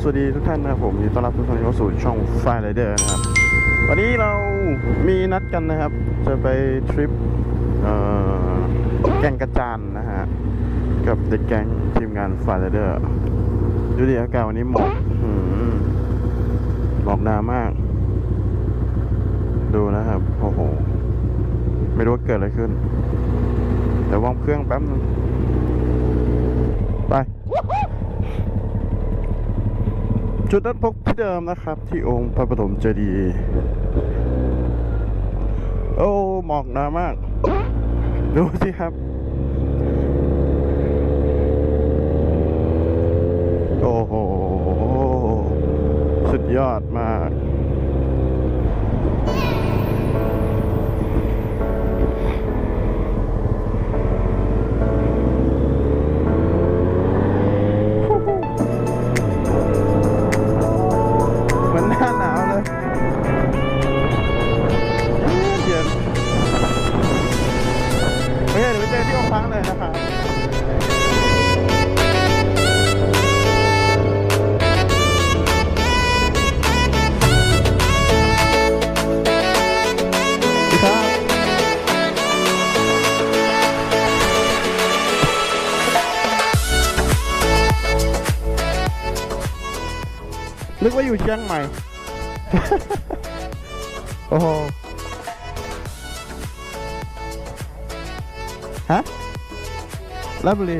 สวัสดีทุกท่านนะครับผมยินดีต้อนรับทุกท่านเข้าสู่ช่องไฟไรเดอร์นะครับ วันนี้เรามีนัดกันนะครับ จะไปทริปแก่งกระจานนะฮะ กับเด็กแก๊งทีมงานไฟไรเดอร์ดูดิอากาศวันนี้หมอกหมอกหนามาก ดูนะครับ โอ้โห ไม่รู้ว่าเกิดอะไรขึ้น แต่วางเครื่องแป๊บนึงไป จุดนัดพบที่เดิมนะครับ ที่องค์พระปฐมเจดีย์โอ้หมอกหนามาก ดูสิครับ โอ้โห สุดยอดมาก นึกว่าอยู่เชียงใหม่ โอ้โห ฮะลาบุรี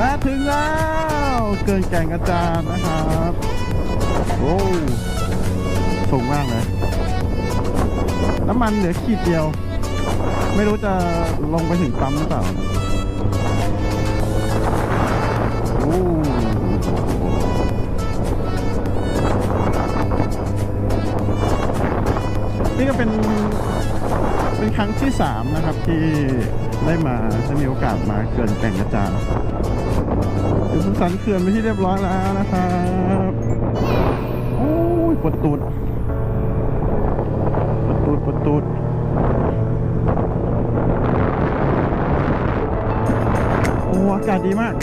มาถึงแล้ว เกินแก่งกระจานนะครับโอ้สูงมากเลยน้ำมันเหลือขีดเดียว ไม่รู้จะลงไปถึงปั๊มหรือเปล่าโอ้นี่ก็เป็นเป็นครั้งที่สามนะครับที่ได้มาได้มีโอกาสมาเขื่อนแก่งกระจานอ ยู่สุสันเขื่อนไปที่เรียบร้อยแล้วนะครับโอ้ยปวดตูดปวดตูดปวดตูดโอ้อากาศดีมาก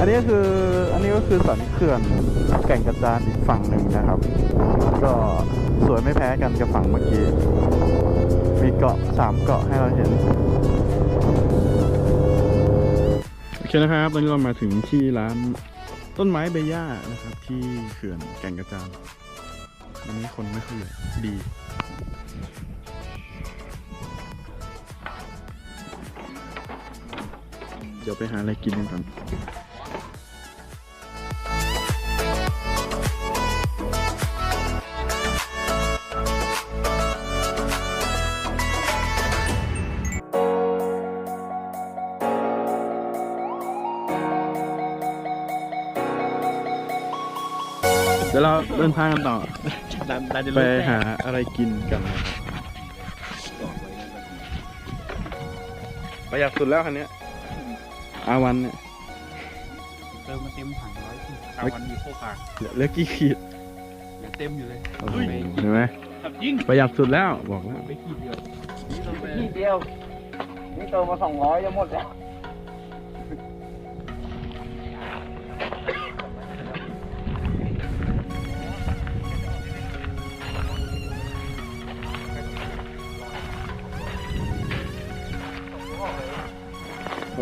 อันนี้ก็คืออันนี้ก็คือสันเขื่อนแก่งกระจานอีกฝั่งหนึ่งนะครับ ก็สวยไม่แพ้กันกับฝั่งเมื่อกี้ มีเกาะสามเกาะให้เราเห็นโอเคนะครับตอนนี้เรามาถึงที่ร้านต้นไม้เบย่านะครับ ที่เขื่อนแก่งกระจานวันนี้คนไม่ค่อยเยอะดีเดี๋ยวไปหาอะไรกินกันก่อน เดี๋ยวเราเดินทางกันต่อดันดันจะไปหาอะไรกินกันนะครับประหยัดสุดแล้วคันเนี้ยอาวันเนี่ยเติมมาเต็มถังร้อยที่อาวันมีโคคาเหลือเหลือกี่ขีดยังเต็มอยู่เลยโอ้โหเห็นไหมขับยิ่งประหยัดสุดแล้วบอกแล้ว ไปขีดเดียวนี่เราไปทีเดียว นี่เติมมาสองร้อยจะหมดแล้ว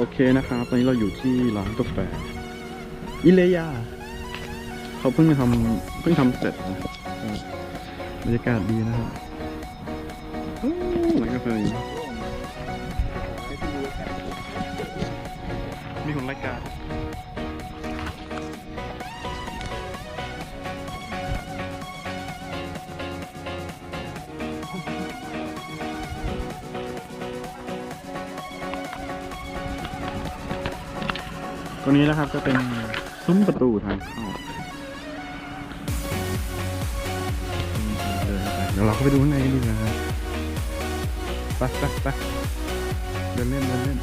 โอเคนะครับ ตอนนี้เราอยู่ที่ร้านกาแฟอิเลยา เขาเพิ่งทำเพิ่งทำเสร็จนะบรรยากาศดีนะครับร้านกาแฟมีขนรายการ รงนี้นะครับจะเป็นซุ้มประตูทางเข้าเดินเข้าไปเดี๋ยวเราเข้าไปดูข้างในกันดีกว่าไปไปไปเดินเล่นเดินเล่น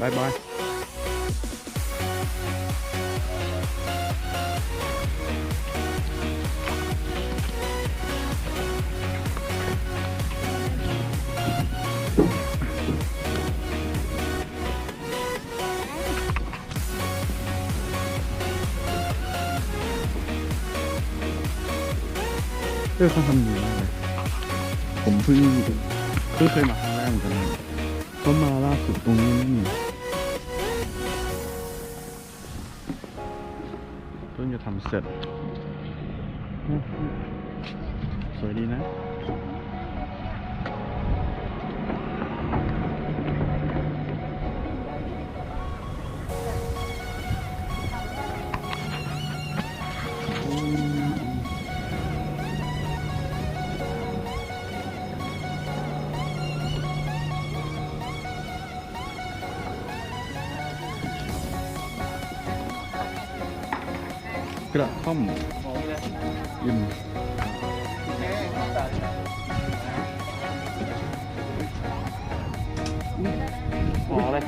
บายบาย เออเขาทำดีมากเลยผมเพิ่งเพิ่งเคยมาครั้งแรกเหมือนกันนะก็มาล่าสุดตรงนี้นี่เพิ่งจะทำเสร็จ สวยดีนะ กระท่อมยิมหอเลย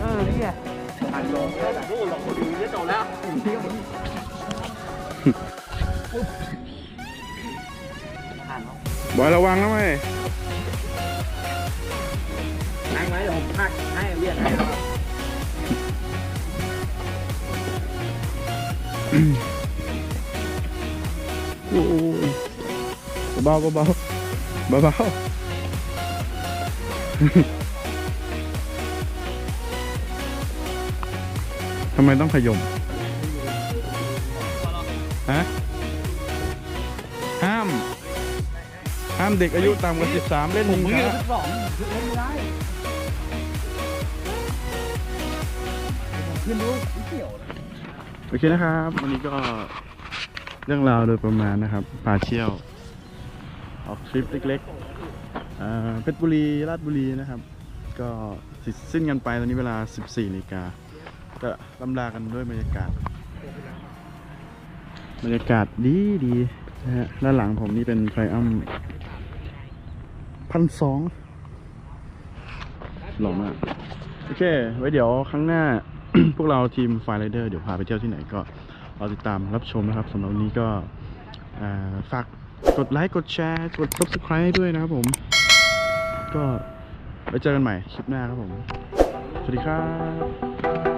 เออเนี่ยผ่านลงแล้วโอ้เราคนดูจะจบแล้วบอยระวังนะเว้ย โอ้ยเบาๆเบาๆเบาๆทำไมต้องขยมฮะห้าม ห้ามเด็กอายุต่ำกว่า13 เล่นหิงช้าสองเล่นไม่ได้ขึ้นรู้ไม่เกี่ยวนะ โอเคนะครับ วันนี้ก็เรื่องราวโดยประมาณนะครับพาเที่ยว ออกทริปเล็กๆเพชรบุรีราชบุรีนะครับ ก็สิสิ้นกันไปตอนนี้เวลา 14นาฬิกาก็ลำลากันด้วยบรรยากาศ บรรยากาศดีดีนะฮะด้านหลังผมนี่เป็นไทรอัมพันสองหล่อมาก โอเค ไว้เดี๋ยวครั้งหน้า พวกเราทีมไฟไรเดอร์เดี๋ยวพาไปเที่ยวที่ไหนก็รอติดตามรับชมนะครับสำหรับวันนี้ก็ฝากกดไลค์กดแชร์กด subscribe ให้ด้วยนะครับผม ก็ไปเจอกันใหม่คลิปหน้าครับผม สวัสดีครับ